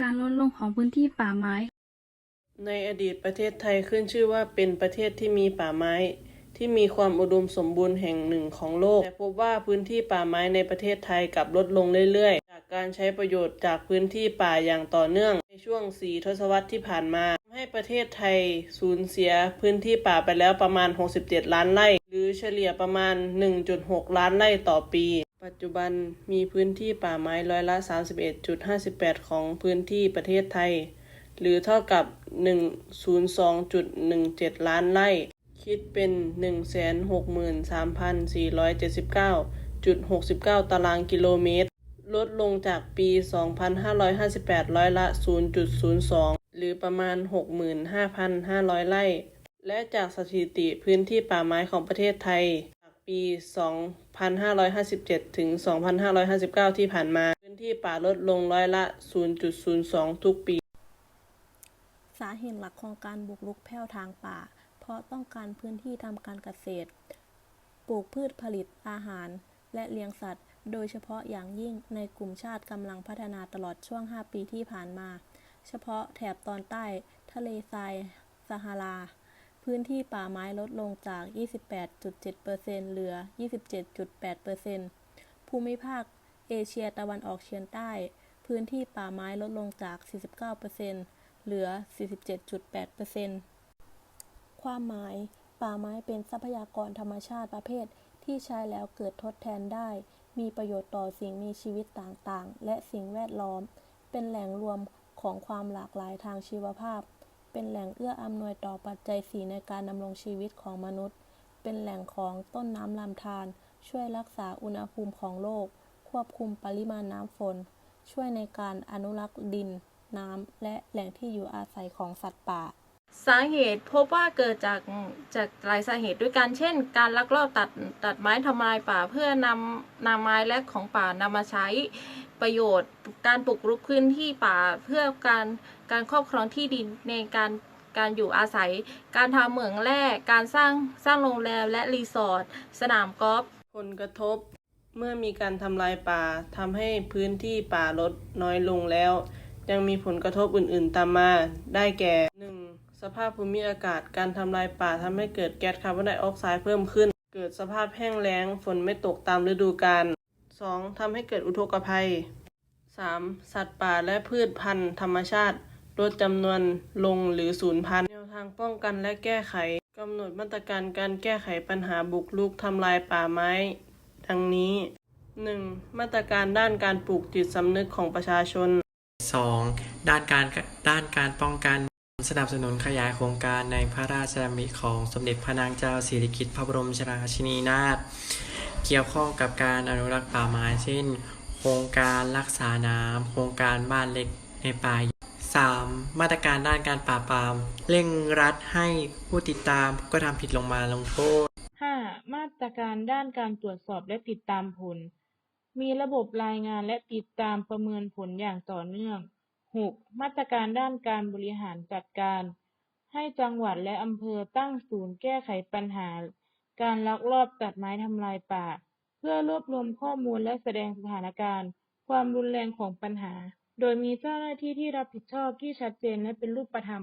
การลดลงของพื้นที่ป่าไม้ ในอดีตประเทศไทยขึ้นชื่อว่าเป็นประเทศที่มีป่าไม้ ที่มีความอุดมสมบูรณ์แห่งหนึ่งของโลก แต่พบว่าพื้นที่ป่าไม้ในประเทศไทยกลับลดลงเรื่อยๆ จากการใช้ประโยชน์จากพื้นที่ป่าอย่างต่อเนื่อง ในช่วงสี่ทศวรรษที่ผ่านมาทำให้ประเทศไทยสูญเสียพื้นที่ป่าไปแล้วประมาณ 67 ล้านไร่ หรือเฉลี่ยประมาณ 1.6 ล้านไร่ต่อปี ปัจจุบันมีพื้นที่ป่าไม้ร้อยละ 31.58 ของพื้นที่ประเทศไทย หรือเท่ากับ 102.17 ล้านไร่ คิดเป็น 163,479.69 ตารางกิโลเมตร ลดลงจากปี 2558 ร้อยละ 0.02 หรือประมาณ 65,500 ไร่ และจากสถิติพื้นที่ป่าไม้ของประเทศไทย ปี 2557 ถึง 2559 ที่ผ่านมา พื้นที่ป่าลดลงร้อยละ 0.02 ทุกปี สาเหตุหลักของการบุกรุกแผ่วทางป่า เพราะต้องการพื้นที่ทำการเกษตร ปลูกพืชผลิตอาหาร และเลี้ยงสัตว์ โดยเฉพาะอย่างยิ่งในกลุ่มชาติกำลังพัฒนาตลอดช่วง 5 ปีที่ผ่านมา เฉพาะแถบตอนใต้ ทะเลทรายซาฮารา พื้นที่ป่าไม้ลดลงจาก 28.7%เหลือ 27.8%ภูมิภาคเอเชียตะวันออกเฉียงใต้ พื้นที่ป่าไม้ลดลงจาก 49%เหลือ 47.8%ความหมาย ป่าไม้เป็นทรัพยากรธรรมชาติประเภท ที่ใช้แล้วเกิดทดแทนได้ มีประโยชน์ต่อสิ่งมีชีวิตต่างๆ และสิ่งแวดล้อม เป็นแหล่งรวมของความหลากหลายทางชีวภาพ เป็นแหล่งเอื้ออำนวยต่อปัจจัยสีในการดำรงชีวิตของมนุษย์ เป็นแหล่งของต้นน้ำลำธารช่วยรักษาอุณหภูมิของโลก ควบคุมปริมาณน้ำฝน ช่วยในการอนุรักษ์ดิน น้ำ และแหล่งที่อยู่อาศัยของสัตว์ป่า สาเหตุพบว่าเกิดจากจากหลายสาเหตุด้วยกัน เช่น การลักลอบตัดตัดไม้ทำลายป่าเพื่อนำนำไม้และของป่านำมาใช้ ประโยชน์ การปลูกรุกพื้นที่ป่าเพื่อการการครอบครองที่ดินในการการอยู่อาศัย การทำเหมืองแร่การสร้างสร้างโรงแรมและรีสอร์ทสนามกอล์ฟผลกระทบ เมื่อมีการทำลายป่าทำให้พื้นที่ป่าลดน้อยลงแล้ว ยังมีผลกระทบอื่นๆตามมาได้แก่ 1. สภาพภูมิอากาศการทำลายป่าทำให้เกิดแก๊สคาร์บอนไดออกไซด์เพิ่มขึ้น เกิดสภาพแห้งแล้งฝนไม่ตกตามฤดูกาล 2. ทำให้เกิดอุทกภัย 3. สัตว์ป่าและพืชพันธุ์ธรรมชาติลดจำนวนลงหรือสูญพันธุ์แนวทางป้องกันและแก้ไขกำหนดมาตรการการแก้ไขปัญหาบุกรุกทำลายป่าไม้ ดังนี้ 1. มาตรการด้านการปลูกจิตสำนึกของประชาชน 2. ด้านการด้านการป้องกันสนับสนุนขยายโครงการในพระราชดำริของสมเด็จพระนางเจ้าสิริกิติ์พระบรมราชินีนาถ เกี่ยวข้องกับการอนุรักษ์ป่าไม้เช่น โครงการรักษาน้ำโครงการบ้านเล็กในป่า 3. มาตรการด้านการปราบปรามเร่งรัดให้ผู้ติดตามผู้กระทำผิดลงมาลงโทษ 5. มาตรการด้านการตรวจสอบและติดตามผล มีระบบรายงานและติดตามประเมินผลอย่างต่อเนื่อง 6. มาตรการด้านการบริหารจัดการ ให้จังหวัดและอำเภอตั้งศูนย์แก้ไขปัญหา การลักลอบตัดไม้ทำลายป่า เพื่อรวบรวมข้อมูลและแสดงสถานการณ์ความรุนแรงของปัญหา โดยมีเจ้าหน้าที่ที่รับผิดชอบที่ชัดเจนและเป็นรูปธรรม